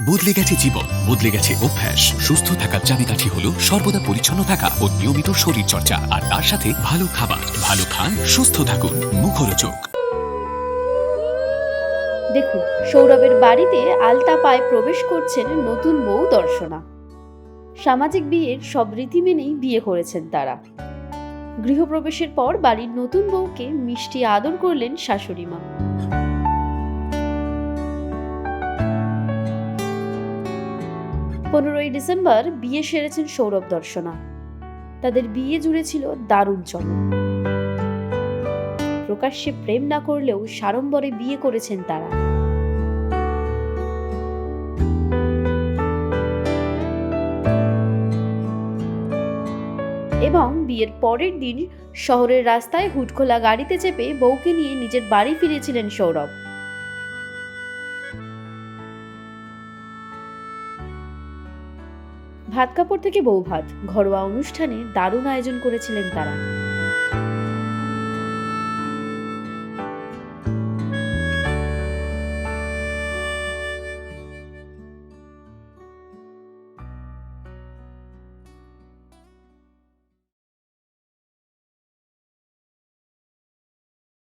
বদলে গেছে জীবন, বদলে গেছে অভ্যাস। সুস্থ থাকার চাবিকাঠি হলো সর্বদা পরিচ্ছন্ন থাকা ও নিয়মিত শরীর চর্চা আর তার সাথে ভালো খাবার। ভালো খান, সুস্থ থাকুন। মুখরোচক। দেখুন, সৌরভের বাড়িতে আলতা পায়ে প্রবেশ করছেন নতুন বউ দর্শনা। সামাজিক বিয়ের সব রীতি মেনেই বিয়ে করেছেন তারা। গৃহপ্রবেশের পর বাড়ির নতুন বউকে মিষ্টি আদর করলেন শাশুড়ি মা। পনেরোই ডিসেম্বর বিয়ে সেরেছেন সৌরভ দর্শনা। তাদের বিয়ে জুড়ে ছিল দারুণ চমক প্রকাশ্যে প্রেম না করলেও সাড়ম্বরে বিয়ে করেছেন তারা। এবং বিয়ের পরের দিন শহরের রাস্তায় হুটখোলা গাড়িতে চেপে বউকে নিয়ে নিজের বাড়ি ফিরেছিলেন সৌরভ। ভাত কাপড় থেকে বউ ভাত ঘরোয়া অনুষ্ঠানে দারুণ আয়োজন করেছিলেন তারা।